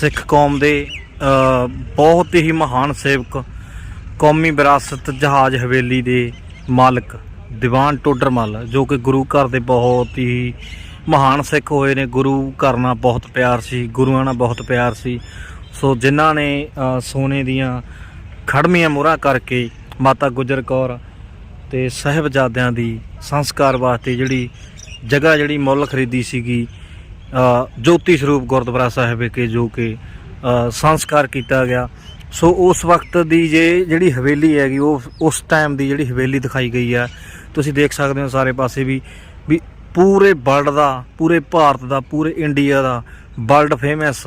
ਸਿੱਖ ਕੌਮ ਦੇ ਬਹੁਤ ਹੀ ਮਹਾਨ ਸੇਵਕ, ਕੌਮੀ ਵਿਰਾਸਤ ਜਹਾਜ਼ ਹਵੇਲੀ ਦੇ ਮਾਲਕ, ਦੀਵਾਨ ਟੋਡਰਮਲ ਜੋ ਕਿ ਗੁਰੂ ਘਰ ਦੇ ਬਹੁਤ ਹੀ ਮਹਾਨ ਸਿੱਖ ਹੋਏ ਨੇ। ਗੁਰੂ ਘਰ ਨਾਲ ਬਹੁਤ ਪਿਆਰ ਸੀ, ਗੁਰੂਆਂ ਨਾਲ ਬਹੁਤ ਪਿਆਰ ਸੀ। ਸੋ ਜਿਨ੍ਹਾਂ ਨੇ ਸੋਨੇ ਦੀਆਂ ਖੜਮੀਆਂ ਮੋਹਰਾਂ ਕਰਕੇ ਮਾਤਾ ਗੁਜਰ ਕੌਰ ਤੇ ਸਾਹਿਬਜ਼ਾਦਿਆਂ ਦੀ ਸੰਸਕਾਰ ਵਾਸਤੇ ਜਿਹੜੀ ਜਗ੍ਹਾ ਜਿਹੜੀ ਮੁੱਲ ਖਰੀਦੀ ਸੀਗੀ ਜੋਤੀ ਸਰੂਪ ਗੁਰਦੁਆਰਾ ਸਾਹਿਬ ਵਿਖੇ ਜੋ ਕਿ ਸੰਸਕਾਰ ਕੀਤਾ ਗਿਆ। ਸੋ ਉਸ ਵਕਤ ਦੀ ਜੇ ਜਿਹੜੀ ਹਵੇਲੀ ਹੈਗੀ, ਉਹ ਉਸ ਟਾਈਮ ਦੀ ਜਿਹੜੀ ਹਵੇਲੀ ਦਿਖਾਈ ਗਈ ਹੈ। ਤੁਸੀਂ ਦੇਖ ਸਕਦੇ ਹੋ ਸਾਰੇ ਪਾਸੇ ਵੀ ਵੀ ਪੂਰੇ ਵਰਲਡ ਦਾ, ਪੂਰੇ ਭਾਰਤ ਦਾ, ਪੂਰੇ ਇੰਡੀਆ ਦਾ ਵਰਲਡ ਫੇਮਸ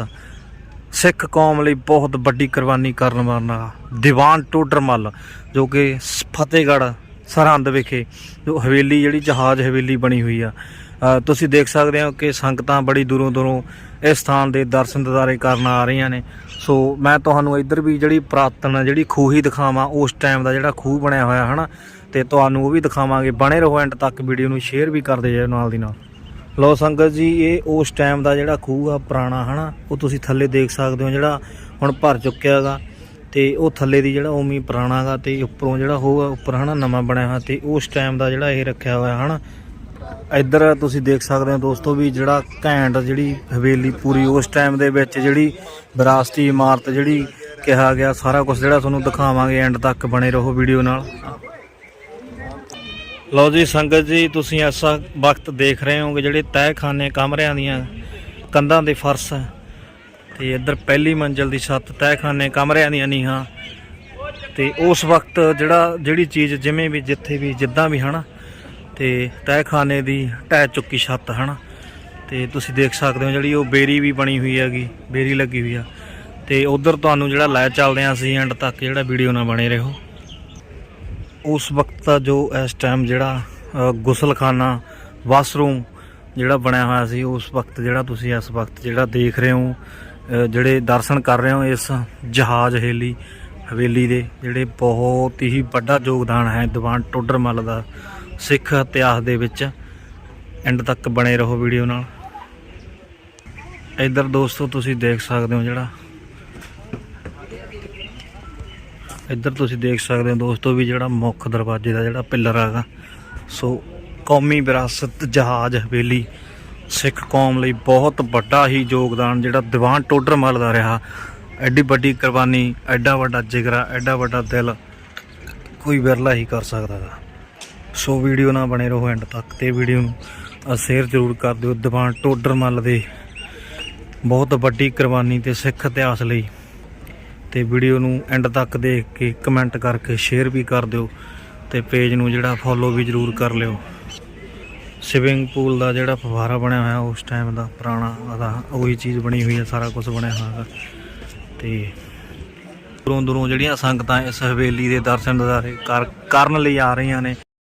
ਸਿੱਖ ਕੌਮ ਲਈ ਬਹੁਤ ਵੱਡੀ ਕੁਰਬਾਨੀ ਕਰਨ ਵਾਲਾ ਦੀਵਾਨ ਟੋਡਰਮਲ, ਜੋ ਕਿ ਸ- ਫਤਿਹਗੜ੍ਹ ਸਰਹੰਦ ਵਿਖੇ, ਜੋ ਹਵੇਲੀ, ਜਿਹੜੀ ਜਹਾਜ਼ ਹਵੇਲੀ ਬਣੀ ਹੋਈ ਆ। ਤੁਸੀਂ ਦੇਖ ਸਕਦੇ ਹੋ ਕਿ ਸੰਗਤਾਂ ਬੜੀ ਦੂਰੋਂ ਦੂਰੋਂ ਇਸ ਸਥਾਨ ਦੇ ਦਰਸ਼ਨ ਦਿਦਾਰੇ ਕਰਨ ਆ ਰਹੀਆਂ ਨੇ। ਸੋ ਮੈਂ ਤੁਹਾਨੂੰ ਇੱਧਰ ਵੀ ਜਿਹੜੀ ਪ੍ਰਾਤਨ ਜਿਹੜੀ ਖੂਹ ਹੀ ਦਿਖਾਵਾਂ, ਉਸ ਟਾਈਮ ਦਾ ਜਿਹੜਾ ਖੂਹ ਬਣਿਆ ਹੋਇਆ, ਹਨਾ? ਤੇ ਤੁਹਾਨੂੰ ਉਹ ਵੀ ਦਿਖਾਵਾਂਗੇ। ਬਣੇ ਰਹੋ ਐਂਡ ਤੱਕ ਵੀਡੀਓ ਨੂੰ ਸ਼ੇਅਰ ਵੀ ਕਰਦੇ ਜਾਓ ਨਾਲ ਦੀ ਨਾਲ। ਲੋ ਸੰਗਤ ਜੀ, ਇਹ ਉਸ ਟਾਈਮ ਦਾ ਜਿਹੜਾ ਖੂਹ ਆ, ਪੁਰਾਣਾ, ਹਨਾ? ਉਹ ਤੁਸੀਂ ਥੱਲੇ ਦੇਖ ਸਕਦੇ ਹੋ ਜਿਹੜਾ ਹੁਣ ਭਰ ਚੁੱਕਿਆ ਹੈਗਾ ਤੇ ਉਹ ਥੱਲੇ ਦੀ ਜਿਹੜਾ ਉਵੇਂ ਹੀ ਪੁਰਾਣਾ ਹੈਗਾ ਤੇ ਉੱਪਰੋਂ ਜਿਹੜਾ ਹੋਊਗਾ ਉੱਪਰ, ਹਨਾ? ਨਵਾਂ ਬਣਿਆ ਹੋਇਆ ਤੇ ਉਸ ਟਾਈਮ ਦਾ ਜਿਹੜਾ ਇਹ ਰੱਖਿਆ ਹੋਇਆ, ਹਨਾ? ਇੱਧਰ ਤੁਸੀਂ ਦੇਖ ਸਕਦੇ ਹੋ ਦੋਸਤੋ ਵੀ ਜਿਹੜਾ ਘੈਂਟ ਜਿਹੜੀ ਹਵੇਲੀ ਪੂਰੀ, ਉਸ ਟਾਈਮ ਦੇ ਵਿੱਚ ਜਿਹੜੀ ਵਿਰਾਸਤੀ ਇਮਾਰਤ ਜਿਹੜੀ ਕਿਹਾ ਗਿਆ, ਸਾਰਾ ਕੁਝ ਜਿਹੜਾ ਤੁਹਾਨੂੰ ਦਿਖਾਵਾਂਗੇ ਐਂਡ ਤੱਕ ਬਣੇ ਰਹੋ ਵੀਡੀਓ ਨਾਲ। ਲਓ ਜੀ ਸੰਗਤ ਜੀ, ਤੁਸੀਂ ਐਸਾ ਵਕਤ ਦੇਖ ਰਹੇ ਹੋਗੇ ਜਿਹੜੇ ਤਹਿਖਾਨੇ ਕਮਰਿਆਂ ਦੀਆਂ ਕੰਧਾਂ ਦੇ ਫਰਸ਼ ਹੈ। ਤੇ ਇੱਧਰ ਪਹਿਲੀ ਮੰਜ਼ਲ ਦੀ ਛੱਤ ਤਹਿਖਾਨੇ ਕਮਰਿਆਂ ਦੀਆਂ ਨੀਹਾਂ। ਤੇ ਉਸ ਵਕਤ ਜਿਹੜਾ, ਜਿਹੜੀ ਚੀਜ਼ ਜਿਵੇਂ ਵੀ, ਜਿੱਥੇ ਵੀ, ਜਿੱਦਾਂ ਵੀ, ਹਨਾ ਤੇ ਤਹਿਖਾਨੇ ਦੀ ਢਹਿ ਚੁੱਕੀ ਛੱਤ, ਹਨਾ? ਤੇ ਤੁਸੀਂ ਦੇਖ ਸਕਦੇ ਹੋ ਜਿਹੜੀ ਉਹ ਬੇਰੀ ਵੀ ਬਣੀ ਹੋਈ ਹੈਗੀ, ਬੇਰੀ ਲੱਗੀ ਹੋਈ ਆ। ਤੇ ਉਧਰ ਤੁਹਾਨੂੰ ਜਿਹੜਾ ਲੈ ਚੱਲਦੇ ਆ ਅਸੀਂ ਐਂਡ ਤੱਕ, ਜਿਹੜਾ ਵੀਡੀਓ ਨਾਲ ਬਣੇ ਰਹੋ। ਉਸ ਵਕਤ ਦਾ ਜੋ ਇਸ ਟਾਈਮ ਜਿਹੜਾ ਗੁਸਲਖਾਨਾ ਵਾਸ਼ਰੂਮ ਜਿਹੜਾ ਬਣਿਆ ਹੋਇਆ ਸੀ, ਉਸ ਵਕਤ ਜਿਹੜਾ ਤੁਸੀਂ ਇਸ ਵਕਤ ਜਿਹੜਾ ਦੇਖ ਰਹੇ ਹੋ ਜਿਹੜੇ ਦਰਸ਼ਨ ਕਰ ਰਹੇ ਹੋ ਇਸ ਜਹਾਜ਼ ਹਵੇਲੀ ਹਵੇਲੀ ਦੇ, ਜਿਹੜੇ ਬਹੁਤ ਹੀ ਵੱਡਾ ਯੋਗਦਾਨ ਹੈ, ਦੀਵਾਨ ਟੋਡਰਮਲ ਦਾ। ਸਿੱਖ ਇਤਿਹਾਸ ਦੇ ਵਿੱਚ ਐਂਡ ਤੱਕ ਬਣੇ ਰਹੋ ਵੀਡੀਓ ਨਾਲ। ਇੱਧਰ ਦੋਸਤੋ, ਤੁਸੀਂ ਦੇਖ ਸਕਦੇ ਹੋ ਜਿਹੜਾ ਇੱਧਰ ਤੁਸੀਂ ਦੇਖ ਸਕਦੇ ਹੋ ਦੋਸਤੋ ਵੀ ਜਿਹੜਾ ਮੁੱਖ ਦਰਵਾਜ਼ੇ ਦਾ ਜਿਹੜਾ ਪਿੱਲਰ ਹੈਗਾ। ਸੋ ਕੌਮੀ ਵਿਰਾਸਤ ਜਹਾਜ਼ ਹਵੇਲੀ ਸਿੱਖ ਕੌਮ ਲਈ ਬਹੁਤ ਵੱਡਾ ਹੀ ਯੋਗਦਾਨ ਜਿਹੜਾ ਦੀਵਾਨ ਟੋਡਰਮਲ ਦਾ ਰਿਹਾ। ਐਡੀ ਵੱਡੀ ਕੁਰਬਾਨੀ, ਐਡਾ ਵੱਡਾ ਜਿਗਰਾ, ਐਡਾ ਵੱਡਾ ਦਿਲ ਕੋਈ ਵਿਰਲਾ ਹੀ ਕਰ ਸਕਦਾ ਗਾ ਸੋ ਵੀਡੀਓ ਨਾਲ ਬਣੇ ਰਹੋ ਐਂਡ ਤੱਕ ਤੇ ਵੀਡੀਓ ਨੂੰ ਸ਼ੇਅਰ ਜ਼ਰੂਰ ਕਰ ਦਿਓ ਦੀਵਾਨ ਟੋਡਰਮਲ ਦੇ ਬਹੁਤ ਵੱਡੀ ਕੁਰਬਾਨੀ ਤੇ ਸਿੱਖ ਇਤਿਹਾਸ ਲਈ ਤੇ ਵੀਡੀਓ ਨੂੰ ਐਂਡ ਤੱਕ ਦੇਖ ਕੇ ਕਮੈਂਟ ਕਰਕੇ ਸ਼ੇਅਰ ਵੀ ਕਰ ਦਿਓ ਤੇ ਪੇਜ ਨੂੰ ਜਿਹੜਾ ਫੋਲੋ ਵੀ ਜ਼ਰੂਰ ਕਰ ਲਿਓ। ਸਵਿਮਿੰਗ ਪੂਲ ਦਾ ਜਿਹੜਾ ਫਵਾਰਾ ਬਣਿਆ ਹੋਇਆ, ਉਸ ਟਾਈਮ ਦਾ ਪੁਰਾਣਾ ਉਹਦਾ ਉਹੀ ਚੀਜ਼ ਬਣੀ ਹੋਈ ਹੈ, ਸਾਰਾ ਕੁਝ ਬਣਿਆ ਹੋਇਆ ਹੈਗਾ। ਤੇ ਦੂਰੋਂ ਦੂਰੋਂ ਜਿਹੜੀਆਂ ਸੰਗਤਾਂ ਇਸ ਹਵੇਲੀ ਦੇ ਦਰਸ਼ਨ ਦਿਦਾਰੇ ਕਰ- ਕਰਨ ਲਈ ਆ ਰਹੀਆਂ ਨੇ।